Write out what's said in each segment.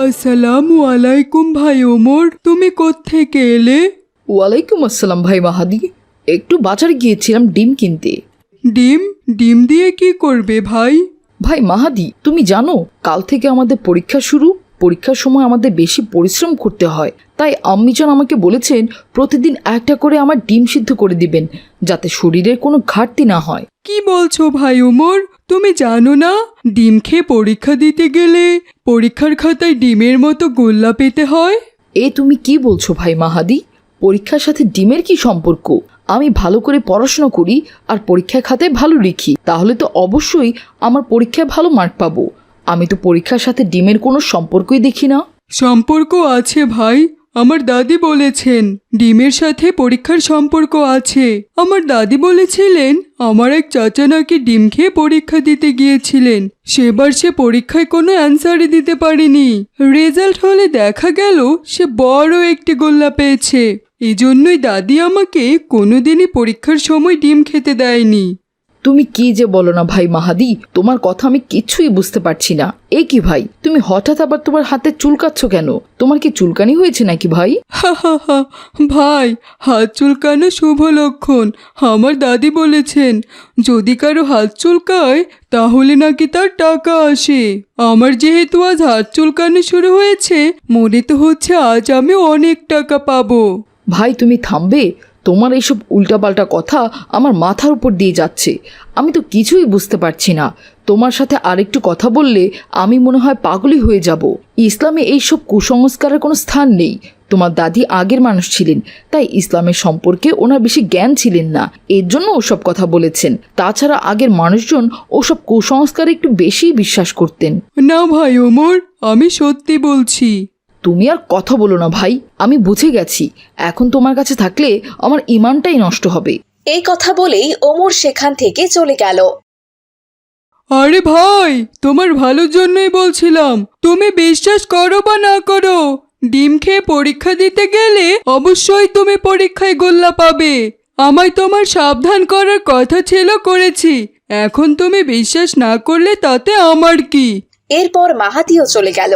আসসালামু আলাইকুম ভাই ওমর তুমি কোত্থেকে এলে? ওয়ালাইকুম আসসালাম ভাই মাহাদি। একটু বাজার গিয়েছিলাম ডিম কিনতে। ডিম? ডিম দিয়ে কি করবে ভাই? ভাই মাহাদি তুমি জানো কাল থেকে আমাদের পরীক্ষা শুরু। পরীক্ষার সময় আমাদের বেশি পরিশ্রম করতে হয়। তাই আম্মিজান আমাকে বলেছেন প্রতিদিন একটা করে আমার ডিম সিদ্ধ করে দিবেন যাতে শরীরের কোনো ঘাটতি না হয়। কি বলছো ভাই ওমর? তুমি জানো না ডিম খেয়ে পরীক্ষা দিতে গেলে পরীক্ষার খাতায় ডিমের মতো গোল্লা পেতে হয়? এ তুমি কি বলছো ভাই মাহাদি? পরীক্ষার সাথে ডিমের কি সম্পর্ক? আমি ভালো করে পড়াশোনা করি আর পরীক্ষা খাতায় ভালো লিখি। তাহলে তো অবশ্যই আমার পরীক্ষায় ভালো মার্ক পাবো। আমি তো পরীক্ষার সাথে ডিমের কোনো সম্পর্কই দেখি না। সম্পর্ক আছে ভাই আমার দাদি বলেছেন, ডিমের সাথে পরীক্ষার সম্পর্ক আছে। আমার দাদি বলেছিলেন, আমার এক চাচা নাকি ডিম খেয়ে পরীক্ষা দিতে গিয়েছিলেন। সেবার সে পরীক্ষায় কোনো অ্যান্সারই দিতে পারেনি। রেজাল্ট হলে দেখা গেল, সে বড় একটি গোল্লা পেয়েছে। এজন্যই দাদি আমাকে কোনোদিনই পরীক্ষার সময় ডিম খেতে দেয়নি। তুমি কি যে বলো না ভাই মাহাদি? তোমার কথা আমি কিছুই বুঝতে পারছি না। এ কি ভাই? তুমি হঠাৎ আবার তোমার হাতে চুলকাচ্ছ কেন? তোমার কি চুলকানি হয়েছে নাকি ভাই? ভাই হাত চুলকানো শুভ লক্ষণ আমার দাদি বলেছেন। যদি কারও হাত চুলকায় তাহলে নাকি তার টাকা আসে। আমার যেহেতু আজ হাত চুলকানো শুরু হয়েছে মনে তো হচ্ছে আজ আমি অনেক টাকা পাবো। ভাই তুমি থামবে? তোমার এইসব উল্টাপাল্টা কথা আমার মাথার উপর দিয়ে যাচ্ছে। আমি তো কিছুই বুঝতে পারছি না। তোমার সাথে আরেকটু কথা বললে আমি মনে হয় পাগলই হয়ে যাব। ইসলামে এইসব কুসংস্কারের কোনো স্থান নেই। তোমার দাদি আগের মানুষ ছিলেন, তাই ইসলামের সম্পর্কে ওনার বেশি জ্ঞান ছিলেন না। এর জন্য ওসব কথা বলেছেন। তাছাড়া আগের মানুষজন ওসব কুসংস্কারে একটু বেশিই বিশ্বাস করতেন। না ভাই ওমর, আমি সত্যি বলছি। তুমি আর কথা বলো না ভাই আমি বুঝে গেছি। এখন তোমার কাছে থাকলে আমার ইমানটাই নষ্ট হবে। এই কথা বলেই ওমর সেখান থেকে চলে গেল। আরে ভাই তোমার ভালোর জন্যই বলছিলাম। তুমি বিশ্বাস করো বা না করো ডিম খেয়ে পরীক্ষা দিতে গেলে অবশ্যই তুমি পরীক্ষায় গোল্লা পাবে। আমায় তোমার সাবধান করার কথা ছিল করেছি। এখন তুমি বিশ্বাস না করলে তাতে আমার কি? এরপর মাহাতিও চলে গেল।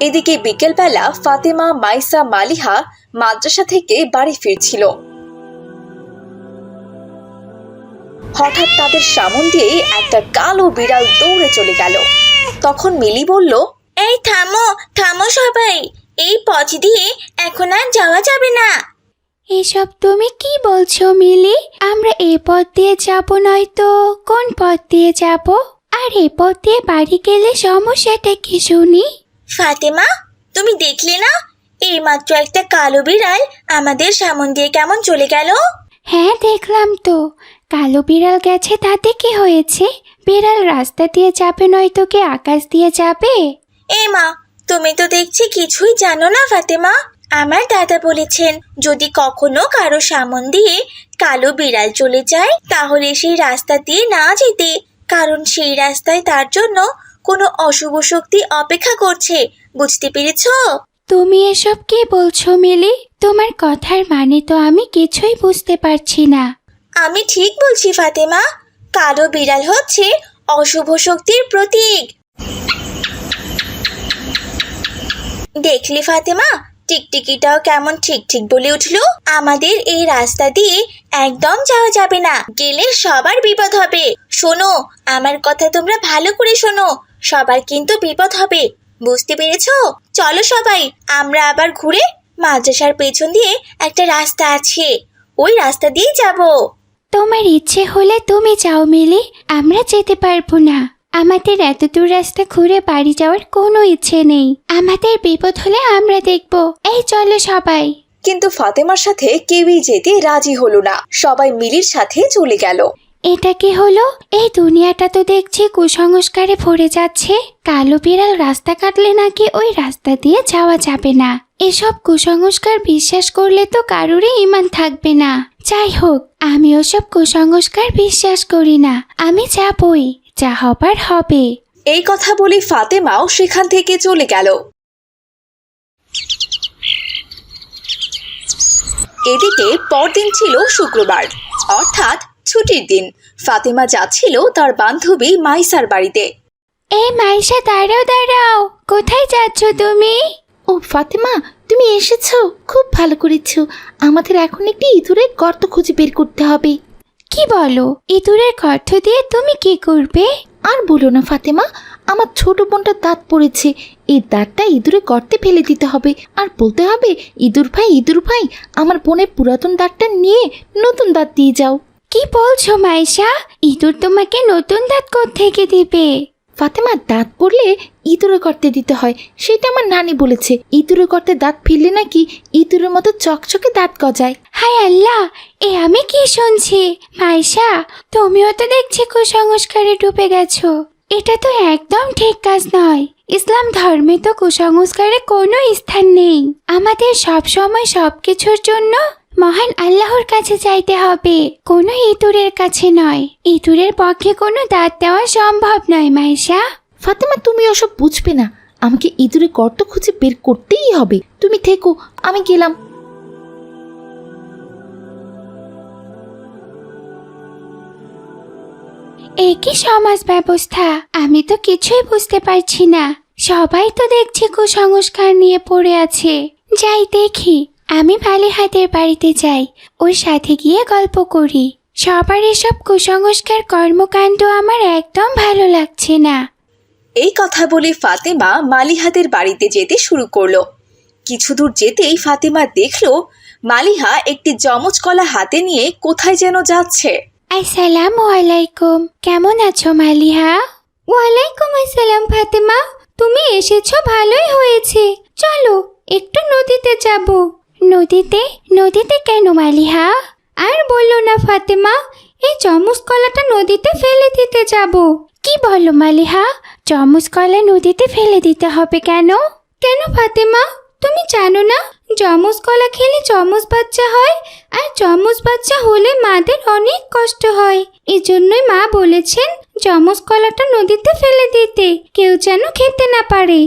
এদিকে বিকেলবেলা ফাতেমা মাইসা মালিহা মাদ্রাসা থেকে বাড়ি ফিরছিল। হঠাৎ তাদের সামন দিয়ে একটা কালো বিড়াল দৌড়ে চলে গেল। তখন মিলি বলল এই থামো থামো সবাই। এই পথ দিয়ে এখন আর যাওয়া যাবে না। এসব তুমি কি বলছো মিলি? আমরা এ পথ দিয়ে যাব নয়তো কোন পথ দিয়ে যাব? আর এ পথ দিয়ে বাড়ি গেলে সমস্যাটা কি শুনি? ফাতেমা তুমি দেখলে না? এইমাত্র একটা কালো বিড়াল আমাদের সামন দিয়ে কেমন চলে গেল? হ্যাঁ দেখলাম তো। কালো বিড়াল গেছে তাতে কি হয়েছে? বিড়াল রাস্তা দিয়ে যাবে নয়তো কি আকাশ দিয়ে যাবে? এ মা তুমি তো দেখছি কিছুই জানো না ফাতেমা। আমার দাদা বলেছেন যদি কখনো কারও সামন দিয়ে কালো বিড়াল চলে যায় তাহলে সেই রাস্তা দিয়ে না যেতে। কারণ সেই রাস্তায় তার জন্য কোনো অশুভ শক্তি অপেক্ষা করছে বুঝতে পেরেছ? তুমি এসব কি বলছো মিলি? তোমার কথার মানে তো আমি কিছুই বুঝতে পারছি না। আমি ঠিক বলছি ফাতেমা। কালো বিড়াল হচ্ছে অশুভ শক্তির প্রতীক। দেখলি ফাতেমা টিকটিকিটাও কেমন ঠিক ঠিক বলে উঠল? আমাদের এই রাস্তা দিয়ে একদম যাওয়া যাবে না। গেলে সবার বিপদ হবে। শোনো আমার কথা তোমরা ভালো করে শোনো। সবার কিন্তু বিপদ হবে বুঝতে পেরেছ? চলো সবাই আমরা আবার ঘুরে মাদ্রাসার পেছন দিয়ে একটা রাস্তা আছে ওই রাস্তা দিয়েই যাব। তোমার ইচ্ছে হলে তুমি যাও মিলি আমরা যেতে পারব না। আমাদের এত দূর রাস্তা ঘুরে বাড়ি যাওয়ার কোনো ইচ্ছে নেই। আমাদের বিপদ হলে আমরা দেখব। এই চলো সবাই। কিন্তু ফাতেমার সাথে কেউই যেতে রাজি হলো না। সবাই মিলির সাথে চলে গেল। এটা কি হলো? এই দুনিয়াটা তো দেখছি কুসংস্কারে ভরে যাচ্ছে। কালো বিড়াল রাস্তা কাটলে নাকি ওই রাস্তা দিয়ে যাওয়া যাবে না। এসব কুসংস্কার বিশ্বাস করলে তো কারোরই ইমান থাকবে না। যাই হোক, আমি ওসব কুসংস্কার বিশ্বাস করি না। আমি যাবই, যা হবার হবে। এই কথা বলে ফাতেমাও সেখান থেকে চলে গেল। এদিকে পরদিন ছিল শুক্রবার। অর্থাৎ ছুটির দিন। ফাতেমা যাচ্ছিল তার বান্ধবী মাইসার বাড়িতে। এ মাইশা দাঁড়াও দাঁড়াও। কোথায় যাচ্ছ তুমি? ও ফাতেমা তুমি এসেছ। খুব ভালো করেছ। আমাদের এখন একটি ইঁদুরের গর্ত খুঁজে বের করতে হবে। কি বলো? ইঁদুরের গর্ত দিয়ে তুমি কি করবে? আর বলো না ফাতেমা আমার ছোট বোনটার দাঁত পড়েছে। এই দাঁতটা ইঁদুরে গর্তে ফেলে দিতে হবে। আর বলতে হবে ইঁদুর ভাই ইঁদুর ভাই আমার বোনের পুরাতন দাঁতটা নিয়ে নতুন দাঁত দিয়ে যাও। কি বলছো মাইশা? ইঁদুর তোমাকে নতুন দাঁত থেকে দিবে? ফাতেমা দাঁত পড়লে ইঁদুরে করতে দিতে হয় সেটা আমার নানি বলেছে। ইঁদুরে করতে দাঁত ফিরলে নাকি ইঁদুরের মতো চকচকে দাঁত গজায়। হায় আল্লাহ এ আমি কি শুনছি? মাইশা তুমিও তো দেখছি কুসংস্কারে ডুবে গেছো। এটা তো একদম ঠিক কাজ নয়। ইসলাম ধর্মে তো কুসংস্কারে কোনো স্থান নেই। আমাদের সব সময় সব কিছুর জন্য মহান আল্লাহর কাছে চাইতে হবে। কোনো ইঁদুরের কাছে নয়। ইঁদুরের পক্ষে কোনো দাঁত দেওয়া সম্ভব নয় মাইশা ফাতেমা, তুমি ওসব বুঝবে না। আমাকে ইঁদুরে গর্ত খুঁজে বের করতেই হবে। তুমি থেকো, আমি গেলাম। এ কি সমাজ ব্যবস্থা, আমি তো কিছুই বুঝতে পারছি না। সবাই তো দেখছি কুসংস্কার নিয়ে পড়ে আছে। যাই দেখি, আমি মালিহাতের বাড়িতে যাই, ওর সাথে গিয়ে গল্প করি। সবার এসব কুসংস্কার কর্মকাণ্ড আমার একদম ভালো লাগছে না। এই কথা বলে ফাতেমা মালিহাদের বাড়িতে যেতে শুরু করল। কিছু দূর যেতেই ফাতেমা দেখল মালিহা একটি যমজ কলা হাতে নিয়ে কোথায় যেন যাচ্ছে। আসসালামু আলাইকুম। কেমন আছো মালিহা? ওয়ালাইকুম আসসালাম ফাতেমা। তুমি এসেছ ভালোই হয়েছে। চলো একটু নদীতে যাব। নদীতে? নদীতে কেন মালিহা? আর বলল না ফাতেমা এই চমচ কলাটা নদীতে ফেলে দিতে যাব। কি বলো মালিহা? চমচ কলা নদীতে ফেলে দিতে হবে কেন? কেন ফাতেমা? তুমি জানো না চমচ কলা খেলে চমচ বাচ্চা হয়? আর চমচ বাচ্চা হলে মাদের অনেক কষ্ট হয়। এজন্যই মা বলেছেন চমচ কলাটা নদীতে ফেলে দিতে, কেউ যেন খেতে না পারে।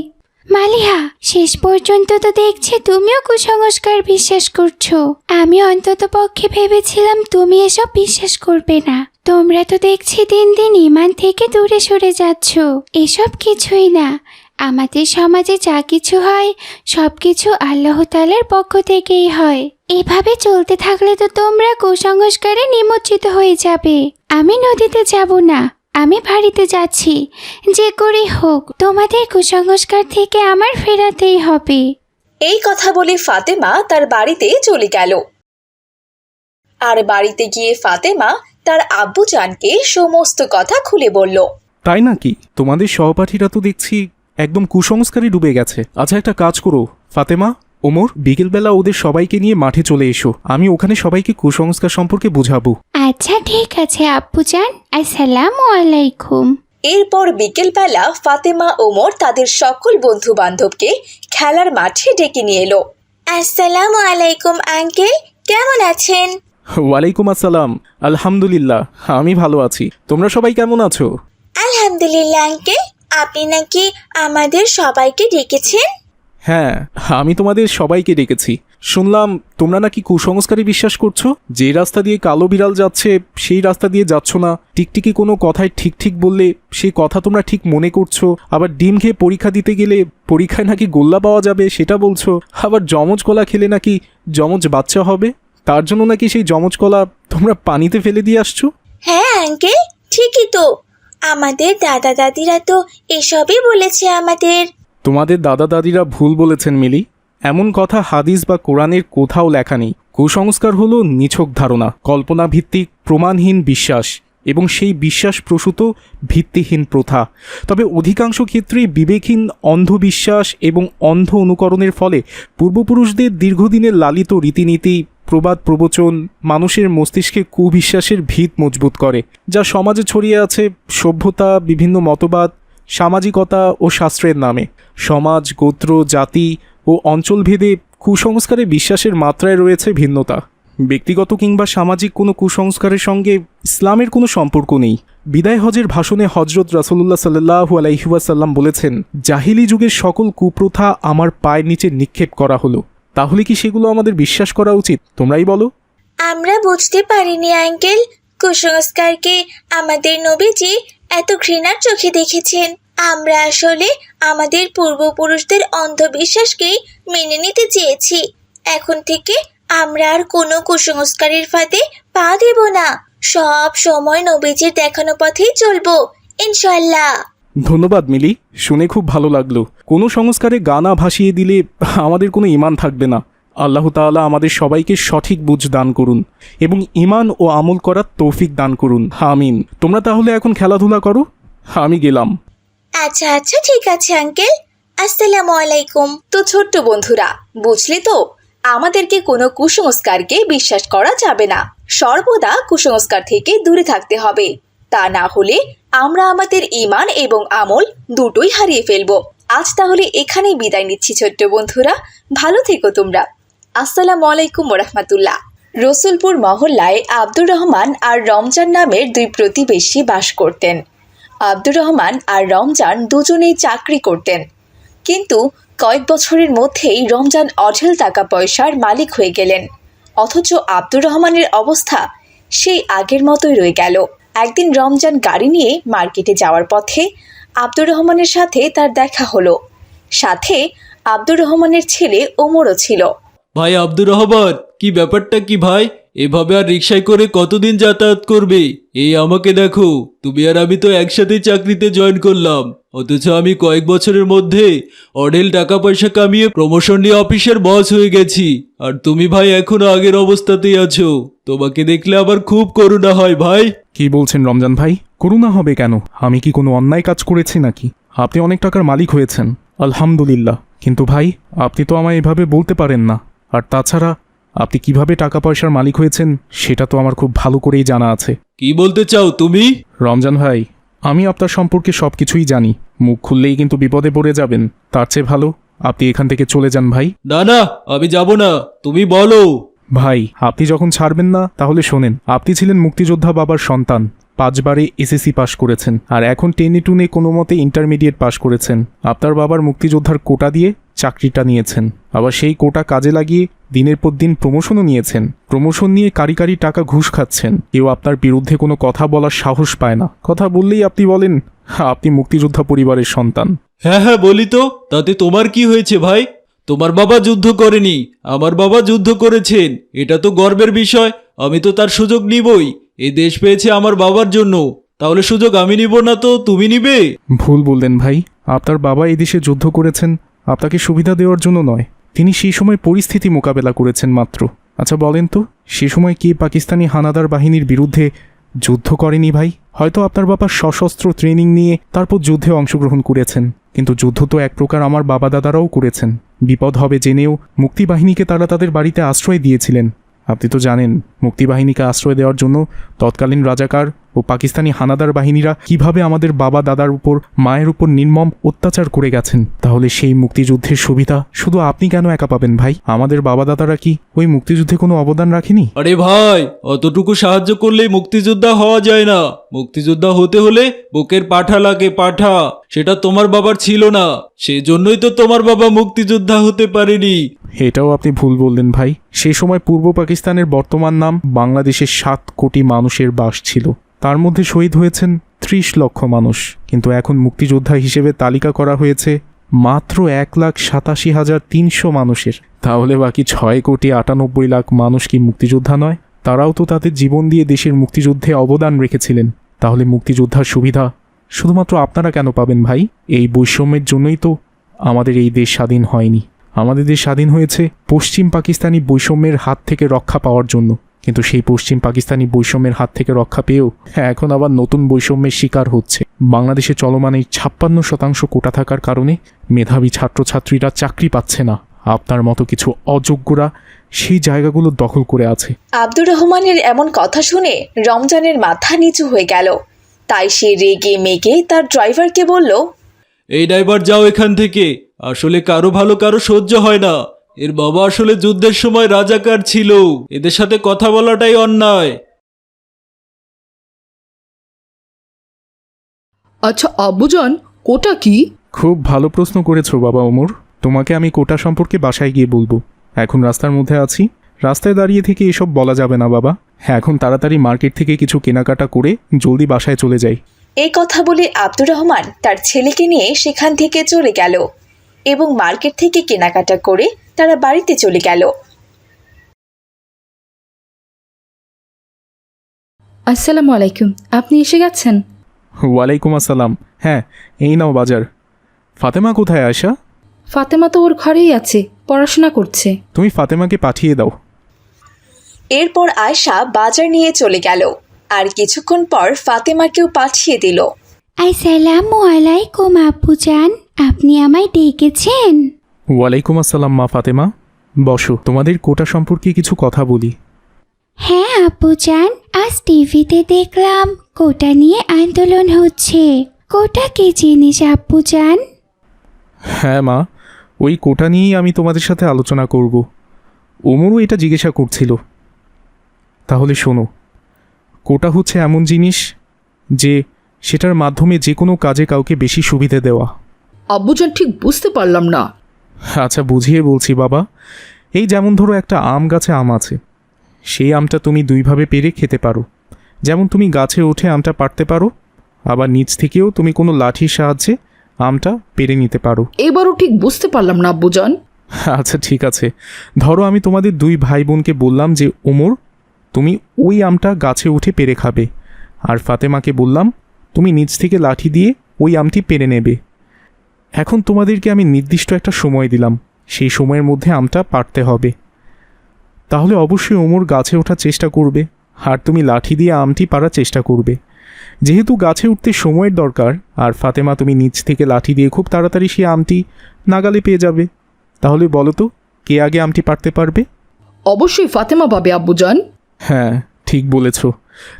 মালিহা, শেষ পর্যন্ত তো দেখছে তুমিও কুসংস্কার বিশ্বাস করছ। আমি অন্তত পক্ষে ভেবেছিলাম তুমি এসব বিশ্বাস করবে না। তোমরা তো দেখছি দিন দিন ইমান থেকে দূরে সরে যাচ্ছ। এসব কিছুই না। আমাদের সমাজে যা কিছু হয় সব কিছু আল্লাহ তালার পক্ষ থেকেই হয়। এভাবে চলতে থাকলে তো তোমরা কুসংস্কারে নিমজ্জিত হয়ে যাবে। আমি নদীতে যাব না আমি বাড়িতে যাচ্ছি। যে করে হোক তোমাদের কুসংস্কার থেকে আমার ফেরাতেই হবে। এই কথা বলে ফাতেমা তার বাড়িতে চলে গেল। আর বাড়িতে গিয়ে ফাতেমা তার আব্বু জানকে সমস্ত কথা খুলে বলল। তাই নাকি? তোমাদের সহপাঠীরা তো দেখছি একদম কুসংস্কারে ডুবে গেছে। আচ্ছা একটা কাজ করো। ফাতেমা ওমর বিকেলবেলা ওদের সবাইকে নিয়ে মাঠে চলে এসো। আমি ওখানে সবাইকে কুসংস্কার সম্পর্কে বুঝাবো। আচ্ছা ঠিক আছে আব্বুজান আসসালামু আলাইকুম। এরপর বিকেলবেলা ফাতেমা ওমর তাদের সকল বন্ধু বান্ধবকে খেলার মাঠে ডেকে নিয়ে এলো। আসসালামু আলাইকুম আঙ্কেল। কেমন আছেন? ওয়ালাইকুম আসসালাম। আলহামদুলিল্লাহ আমি ভালো আছি। তোমরা সবাই কেমন আছো? আলহামদুলিল্লাহ আঙ্কেল। আপনি নাকি আমাদের সবাইকে ডেকেছেন? হ্যাঁ আমি তোমাদের সবাইকে ডেকেছি। শুনলাম তোমরা নাকি কুসংস্কারে বিশ্বাস করছ? যে রাস্তা দিয়ে কালো বিড়াল যাচ্ছে সেই রাস্তা দিয়ে যাচ্ছ না। টিকটিকি কোনো কথায় ঠিক ঠিক বললে সেই কথা তোমরা ঠিক মনে করছ। আবার ডিম খেয়ে পরীক্ষা দিতে গেলে পরীক্ষায় নাকি গোল্লা পাওয়া যাবে সেটা বলছো। আবার জমজ কলা খেলে নাকি জমজ বাচ্চা হবে? তার জন্য নাকি সেই জমজ কলা তোমরা পানিতে ফেলে দিয়ে আসছো? হ্যাঁ আঙ্কেল ঠিকই তো। আমাদের দাদা দাদিরা তো এসবই বলেছে আমাদের। তোমাদের দাদা দাদিরা ভুল বলেছেন, মিলি। এমন কথা হাদিস বা কোরআনের কোথাও লেখা নেই। কুসংস্কার হলো নিছক ধারণা কল্পনা ভিত্তিক প্রমাণহীন বিশ্বাস, এবং সেই বিশ্বাস প্রসূত, ভিত্তিহীন প্রথা। তবে অধিকাংশ ক্ষেত্রেই বিবেকহীন অন্ধবিশ্বাস এবং অন্ধ অনুকরণের ফলে পূর্বপুরুষদের দীর্ঘদিনের লালিত রীতিনীতি প্রবাদ প্রবচন মানুষের মস্তিষ্কে কুবিশ্বাসের ভিত মজবুত করে, যা সমাজে ছড়িয়ে আছে সভ্যতা, বিভিন্ন মতবাদ, সামাজিকতা ও শাস্ত্রের নামে। সমাজ, গোত্র, জাতি ও অঞ্চলভেদে কুসংস্কারে বিশ্বাসের মাত্রায় রয়েছে ভিন্নতা। ব্যক্তিগত কিংবা সামাজিক কোনো কুসংস্কারের সঙ্গে ইসলামের কোনো সম্পর্ক নেই। বিদায় হজের ভাষণে হজরত রাসুল্লাহ সাল্লাহু আলাইহুয়াসাল্লাম বলেছেন, জাহিলি যুগের সকল কুপ্রথা আমার পায়ের নিচে নিক্ষেপ করা হলো। তাহলে কি সেগুলো আমাদের বিশ্বাস করা উচিত? তোমরাই বলো। আমরা বুঝতে পারিনি আঙ্কেল। কুসংস্কারকে আমাদের নবীজি এত ঘৃণার চোখে দেখেছেন। আমরা আসলে আমাদের পূর্বপুরুষদের অন্ধবিশ্বাসকেই মেনে নিতে চেয়েছি। এখন থেকে আমরা আর কোনো কুসংস্কারের ফাঁদে পা দেব না। সব সময় নবীজির দেখানো পথেই চলবো ইনশাল্লাহ ধন্যবাদ মিলি। শুনে খুব ভালো লাগল। কোনো সংস্কারে গানা ভাসিয়ে দিলে আমাদের কোনো ইমান থাকবে না। আল্লাহ তাআলা আমাদের সবাইকে সঠিক বুঝ দান করুন এবং ইমান ও আমল করার তৌফিক দান করুন। আমিন। তোমরা তাহলে এখন খেলাধুলা করো? আমি গেলাম। আচ্ছা আচ্ছা ঠিক আছে, আঙ্কেল। আসসালামু আলাইকুম। তো ছোট্ট বন্ধুরা, বুঝলে তো, আমাদেরকে কোনো কুসংস্কারকে বিশ্বাস করা যাবে না। সর্বদা কুসংস্কার থেকে দূরে থাকতে হবে। তা না হলে আমরা আমাদের ইমান এবং আমল দুটোই হারিয়ে ফেলব। আজ তাহলে এখানেই বিদায় নিচ্ছি ছোট্ট বন্ধুরা। ভালো থেকো তোমরা। আসসালামু আলাইকুম রহমতুল্লাহ রসুলপুর মহল্লায় আব্দুর রহমান আর রমজান নামের দুই প্রতিবেশী বাস করতেন। আব্দুর রহমান আর রমজান দুজনেই চাকরি করতেন। কিন্তু কয়েক বছরের মধ্যেই রমজান অঢেল টাকা পয়সার মালিক হয়ে গেলেন। অথচ আব্দুর রহমানের অবস্থা সেই আগের মতোই রয়ে গেল। একদিন রমজান গাড়ি নিয়ে মার্কেটে যাওয়ার পথে আব্দুর রহমানের সাথে তার দেখা হলো। সাথে আব্দুর রহমানের ছেলে ওমরও ছিল। ভাই আব্দুর রহমান কি ব্যাপারটা কি ভাই? এভাবে আর রিক্সায় করে কতদিন যাতায়াত করবে? এই আমাকে দেখো তুমি আর আমি তো একসাথে চাকরিতে জয়েন করলাম। অথচ আমি কয়েক বছরের মধ্যে অঢেল টাকা পয়সা কামিয়ে প্রমোশন নিয়ে অফিসের বস হয়ে গেছি। আর তুমি ভাই এখনও আগের অবস্থাতেই আছো। তোমাকে দেখলে আবার খুব করুণা হয় ভাই। কি বলছেন রমজান ভাই? করুণা হবে কেন? আমি কি কোনো অন্যায় কাজ করেছি নাকি? আপনি অনেক টাকার মালিক হয়েছেন। আলহামদুলিল্লাহ। কিন্তু ভাই আপনি তো আমায় এভাবে বলতে পারেন না। আর তাছাড়া আপনি কীভাবে টাকা পয়সার মালিক হয়েছেন সেটা তো আমার খুব ভালো করেই জানা আছে। কি বলতে চাও তুমি? রমজান ভাই আমি আপনার সম্পর্কে সব কিছুই জানি। মুখ খুললেই কিন্তু বিপদে পড়ে যাবেন। তার চেয়ে ভালো আপনি এখান থেকে চলে যান ভাই। না না আমি যাব না। তুমি বলো। ভাই আপনি যখন ছাড়বেন না তাহলে শোনেন আপনি ছিলেন মুক্তিযোদ্ধা বাবার সন্তান। পাঁচবারে এসএসসি পাশ করেছেন। আর এখন টেনে টুনে কোনো মতে ইন্টারমিডিয়েট পাশ করেছেন। আপনার বাবার মুক্তিযোদ্ধার কোটা দিয়ে চাকরিটা নিয়েছেন। আবার সেই কোটা কাজে লাগিয়ে দিনের পর দিন প্রমোশনও নিয়েছেন। প্রমোশন নিয়ে কারি কারি টাকা ঘুষ খাচ্ছেন। কেউ আপনার বিরুদ্ধে কোনো কথা বলার সাহস পায় না। কথা বললেই আপনি বলেন আপনি মুক্তিযোদ্ধা পরিবারের সন্তান। হ্যাঁ হ্যাঁ বলি তো, তাতে তোমার কি হয়েছে ভাই? তোমার বাবা যুদ্ধ করেনি, আমার বাবা যুদ্ধ করেছেন, এটা তো গর্বের বিষয়, আমি তো তার সুযোগ নিবই। এই দেশ পেয়েছে আমার বাবার জন্য। তাহলে সুযোগ আমি নিব না তো? তুমি নিবে? ভুল বললেন ভাই। আপনার বাবা এই দেশে যুদ্ধ করেছেন। আপনাকে সুবিধা দেওয়ার জন্য নয়। তিনি সেই সময় পরিস্থিতি মোকাবেলা করেছেন মাত্র। আচ্ছা বলেন তো, সে সময় কে পাকিস্তানি হানাদার বাহিনীর বিরুদ্ধে যুদ্ধ করেনি ভাই? হয়তো আপনার বাবা সশস্ত্র ট্রেনিং নিয়ে তারপর যুদ্ধে অংশগ্রহণ করেছেন। কিন্তু যুদ্ধ তো এক প্রকার আমার বাবা দাদারাও করেছেন। বিপদ হবে জেনেও মুক্তিবাহিনীকে তারা তাদের বাড়িতে আশ্রয় দিয়েছিলেন। আপনি তো জানেন মুক্তিবাহিনীকে আশ্রয় দেওয়ার জন্য তৎকালীন রাজাকার ও পাকিস্তানি হানাদার বাহিনীরা কীভাবে আমাদের বাবা দাদার উপর মায়ের উপর নির্মম অত্যাচার করে গেছেন? তাহলে সেই মুক্তিযুদ্ধের সুবিধা শুধু আপনি কেন একা পাবেন ভাই? আমাদের বাবা দাদারা কি ওই মুক্তিযুদ্ধে কোনো অবদান রাখেনি? আরে ভাই অতটুকু সাহায্য করলেই মুক্তিযোদ্ধা হওয়া যায় না। মুক্তিযোদ্ধা হতে হলে বুকের পাঠা লাগে পাঠা। সেটা তোমার বাবার ছিল না। সেজন্যই তো তোমার বাবা মুক্তিযোদ্ধা হতে পারেনি। এটাও আপনি ভুল বললেন ভাই। সে সময় পূর্ব পাকিস্তানের বর্তমান নাম বাংলাদেশের সাত কোটি মানুষের বাস ছিল। তার মধ্যে শহীদ হয়েছেন ত্রিশ লক্ষ মানুষ, কিন্তু এখন মুক্তিযোদ্ধা হিসেবে তালিকা করা হয়েছে মাত্র এক লাখ সাতাশি হাজার তিনশো মানুষের। তাহলে বাকি ছয় কোটি আটানব্বই লাখ মানুষ কি মুক্তিযোদ্ধা নয়? তারাও তো তাদের জীবন দিয়ে দেশের মুক্তিযুদ্ধে অবদান রেখেছিলেন। তাহলে মুক্তিযোদ্ধার সুবিধা শুধুমাত্র আপনারা কেন পাবেন ভাই? এই বৈষম্যের জন্যই তো আমাদের এই দেশ স্বাধীন হয়নি। আমাদের দেশ স্বাধীন হয়েছে পশ্চিম পাকিস্তানি বৈষম্যের হাত থেকে রক্ষা পাওয়ার জন্য। কিন্তু সেই পশ্চিম পাকিস্তানি বৈষম্যের হাত থেকে রক্ষা পেয়েও এখন আবার নতুন বৈষম্যের শিকার হচ্ছে। বাংলাদেশে চলমান এই ছাপ্পান্ন শতাংশ কোটা থাকার কারণে মেধাবী ছাত্রছাত্রীরা চাকরি পাচ্ছে না। আপনার মতো কিছু অযোগ্যরা সেই জায়গাগুলো দখল করে আছে। আব্দুর রহমানের এমন কথা শুনে রমজানের মাথা নিচু হয়ে গেল। তাই সে রেগে মেগে তার ড্রাইভারকে বলল এই ড্রাইভার যাও এখান থেকে। আসলে কারও ভালো কারও সহ্য হয় না। এর বাবা আসলে যুদ্ধের সময় রাজাকার ছিল। এদের সাথে কথা বলাটাই অন্যায়। আচ্ছা আব্বুজান কোটা কি? খুব ভালো প্রশ্ন করেছ বাবা ওমর। তোমাকে আমি কোটা সম্পর্কে বাসায় গিয়ে বলব। এখন রাস্তার মধ্যে আছি। রাস্তায় দাঁড়িয়ে থেকে এসব বলা যাবে না বাবা। হ্যাঁ এখন তাড়াতাড়ি মার্কেট থেকে কিছু কেনাকাটা করে জলদি বাসায় চলে যাই। এই কথা বলে আব্দুর রহমান তার ছেলেকে নিয়ে সেখান থেকে চলে গেল এবং মার্কেট থেকে কেনাকাটা করে তারা বাড়িতে চলে গেল। আসসালামু আলাইকুম আপনি এসে গেছেন? ওয়ালাইকুম আসসালাম। হ্যাঁ এই নাও বাজার। ফাতেমা কোথায় আসা ফাতেমা তো ওর ঘরেই আছে পড়াশোনা করছে। তুমি ফাতেমাকে পাঠিয়ে দাও। এরপর আয়শা বাজার নিয়ে চলে গেল আর কিছুক্ষণ পর ফাতেমাকেও পাঠিয়ে দিল। আসসালামু আলাইকুম আপুজান আপনি আমায় ডেকেছেন? ওয়ালাইকুম আসসালাম মা ফাতেমা। বসো তোমাদের কোটা সম্পর্কে কিছু কথা বলি। হ্যাঁ আপুজান আজ টিভিতে দেখলাম কোটা নিয়ে আন্দোলন হচ্ছে। কোটা কি জিনিস আপুজান? হ্যাঁ মা ওই কোটা নিয়েই আমি তোমাদের সাথে আলোচনা করব। ওমরও এটা জিজ্ঞাসা করছিল। তাহলে শোনো কোটা হচ্ছে এমন জিনিস যে সেটার মাধ্যমে যে কোনো কাজে কাউকে বেশি সুবিধে দেওয়া। আব্বুজান ঠিক বুঝতে পারলাম না। আচ্ছা বুঝিয়ে বলছি বাবা এই যেমন ধরো একটা আম গাছে আম আছে সেই আমটা তুমি দুইভাবে পেরে খেতে পারো। যেমন তুমি গাছে উঠে আমটা পারতে পারো আবার নিচ থেকেও তুমি কোনো লাঠির সাহায্যে আমটা পেরে নিতে পারো। এবারও ঠিক বুঝতে পারলাম না আব্বুজান। আচ্ছা ঠিক আছে। ধরো আমি তোমাদের দুই ভাই বোনকে বললাম যে ওমর তুমি ওই আমটা গাছে উঠে পেরে খাবে। আর ফাতেমাকে বললাম তুমি নিচ থেকে লাঠি দিয়ে ওই আমটি পেরে নেবে। এখন তোমাদেরকে আমি নির্দিষ্ট একটা সময় দিলাম। সেই সময়ের মধ্যে আমটা পারতে হবে। তাহলে অবশ্যই ওমর গাছে ওঠার চেষ্টা করবে আর তুমি লাঠি দিয়ে আমটি পারার চেষ্টা করবে। যেহেতু গাছে উঠতে সময়ের দরকার আর ফাতেমা তুমি নিচ থেকে লাঠি দিয়ে খুব তাড়াতাড়ি সেই আমটি নাগালে পেয়ে যাবে। তাহলে বলো তো কে আগে আমটি পারতে পারবে? অবশ্যই ফাতেমা পাবে আব্বুজান। হ্যাঁ ঠিক বলেছ।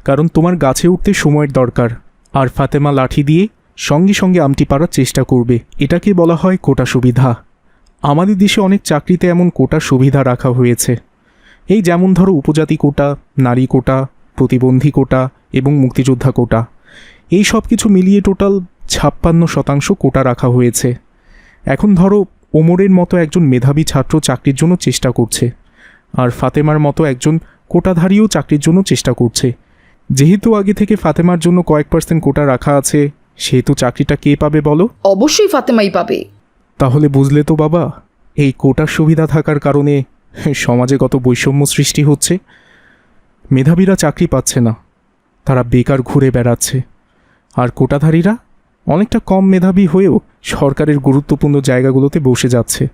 কারণ তোমার গাছে উঠতে সময়ের দরকার আর ফাতেমা লাঠি দিয়ে সঙ্গে সঙ্গে আমটি পারার চেষ্টা করবে। এটাকে বলা হয় কোটা সুবিধা। আমাদের দেশে অনেক চাকরিতে এমন কোটা সুবিধা রাখা হয়েছে। এই যেমন ধরো উপজাতি কোটা, নারী কোটা, প্রতিবন্ধী কোটা এবং মুক্তিযোদ্ধা কোটা। এই সব কিছু মিলিয়ে টোটাল ছাপ্পান্ন শতাংশ কোটা রাখা হয়েছে। এখন ধরো ওমরের মতো একজন মেধাবী ছাত্র চাকরির জন্য চেষ্টা করছে। আর ফাতেমার মতো একজন কোটাধারীও চাকরির জন্য চেষ্টা করছে। যেহেতু আগে থেকে ফাতেমার জন্য কয়েক পার্সেন্ট কোটা রাখা আছে সেহেতু চাকরিটা কে পাবে বলো? অবশ্যই ফাতেমাই পাবে। তাহলে বুঝলে তো বাবা এই কোটার সুবিধা থাকার কারণে সমাজে কত বৈষম্য সৃষ্টি হচ্ছে। মেধাবীরা চাকরি পাচ্ছে না তারা বেকার ঘুরে বেড়াচ্ছে। আর কোটাধারীরা অনেকটা কম মেধাবী হয়েও সরকারের গুরুত্বপূর্ণ জায়গাগুলোতে বসে যাচ্ছে।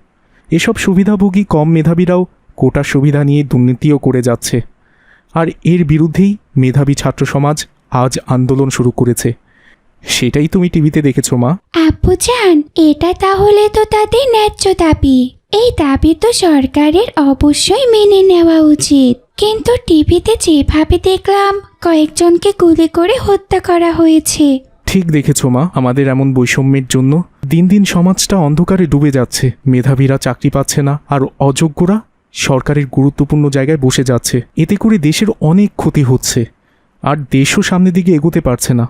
এসব সুবিধাভোগী কম মেধাবীরাও কোটার সুবিধা নিয়ে দুর্নীতিও করে যাচ্ছে। আর এর বিরুদ্ধেই মেধাবী ছাত্র সমাজ আজ আন্দোলন শুরু করেছে। সেটাই তুমি টিভিতে দেখেছ মা। আপু আপুজান এটা তাহলে তো তাদের ন্যায্য দাবি। এই দাবি তো সরকারের অবশ্যই মেনে নেওয়া উচিত। কিন্তু টিভিতে যেভাবে দেখলাম কয়েকজনকে গুলি করে হত্যা করা হয়েছে। ঠিক দেখেছ মা আমাদের এমন বৈষম্যের জন্য। দিন দিন সমাজটা অন্ধকারে ডুবে যাচ্ছে। মেধাবীরা চাকরি পাচ্ছে না আর অযোগ্যরা সরকারের গুরুত্বপূর্ণ জায়গায় বসে যাচ্ছে। এতে করে দেশের অনেক ক্ষতি হচ্ছে। আর দেশও সামনের দিকে এগোতে পারছে না।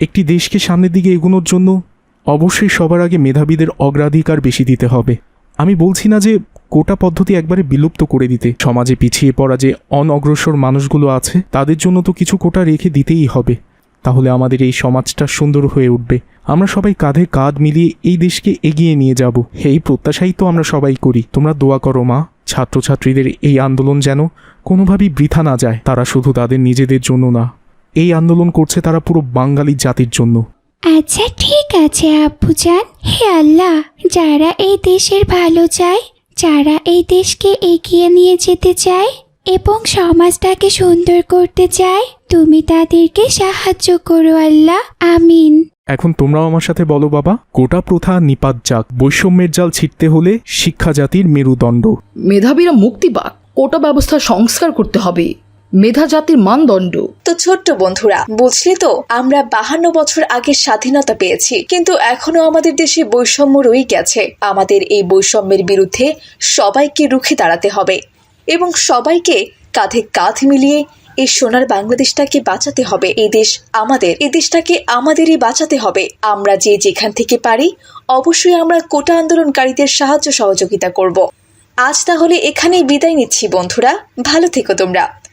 একটি দেশকে সামনের দিকে এগোনোর জন্য অবশ্যই সবার আগে মেধাবীদের অগ্রাধিকার বেশি দিতে হবে। আমি বলছি না যে কোটা পদ্ধতি একবারে বিলুপ্ত করে দিতে। সমাজে পিছিয়ে পড়া যে অনগ্রসর মানুষগুলো আছে, তাদের জন্য তো কিছু কোটা রেখে দিতেই হবে। তাহলে আমাদের এই সমাজটা সুন্দর হয়ে উঠবে। আমরা সবাই কাঁধে কাঁধ মিলিয়ে এই দেশকে এগিয়ে নিয়ে যাব। এই প্রত্যাশাই তো আমরা সবাই করি। তোমরা দোয়া করো মা, ছাত্রছাত্রীদের এই আন্দোলন যেন কোনোভাবেই বৃথা না যায়। তারা শুধু তাদের নিজেদের জন্য না এই আন্দোলন করছে তারা পুরো বাঙালি জাতির জন্য। আচ্ছা ঠিক আছে আপুজান হে আল্লাহ যারা এই দেশের ভালো চায় যারা এই দেশকে এগিয়ে নিয়ে যেতে চায় এবং সমাজটাকে সুন্দর করতে চায় তুমি তাদেরকে সাহায্য করো আল্লাহ আমিন। এখন তোমরাও আমার সাথে বলো বাবা কোটা প্রথা নিপাত যাক। বৈষম্যের জাল ছিটতে হলে শিক্ষা জাতির মেরুদণ্ড। মেধাবীরা মুক্তি পাক কোটা ব্যবস্থা সংস্কার করতে হবে। মেধা জাতির মানদণ্ড। তো ছোট্ট বন্ধুরা, বুঝলে তো, আমরা বাহান্ন বছর আগে স্বাধীনতা পেয়েছি, কিন্তু এখনও আমাদের দেশে বৈষম্য রয়ে গেছে। আমাদের এই বৈষম্যের বিরুদ্ধে সবাইকে রুখে দাঁড়াতে হবে এবং সবাইকে কাঁধে কাঁধ মিলিয়ে এই সোনার বাংলাদেশটাকে বাঁচাতে হবে। এই দেশ আমাদের, এই দেশটাকে আমাদেরই বাঁচাতে হবে। আমরা যে যেখান থেকে পারি, অবশ্যই আমরা কোটা আন্দোলনকারীদের সাহায্য সহযোগিতা করব। আজ তাহলে এখানেই বিদায় নিচ্ছি বন্ধুরা। ভালো থেকো তোমরা।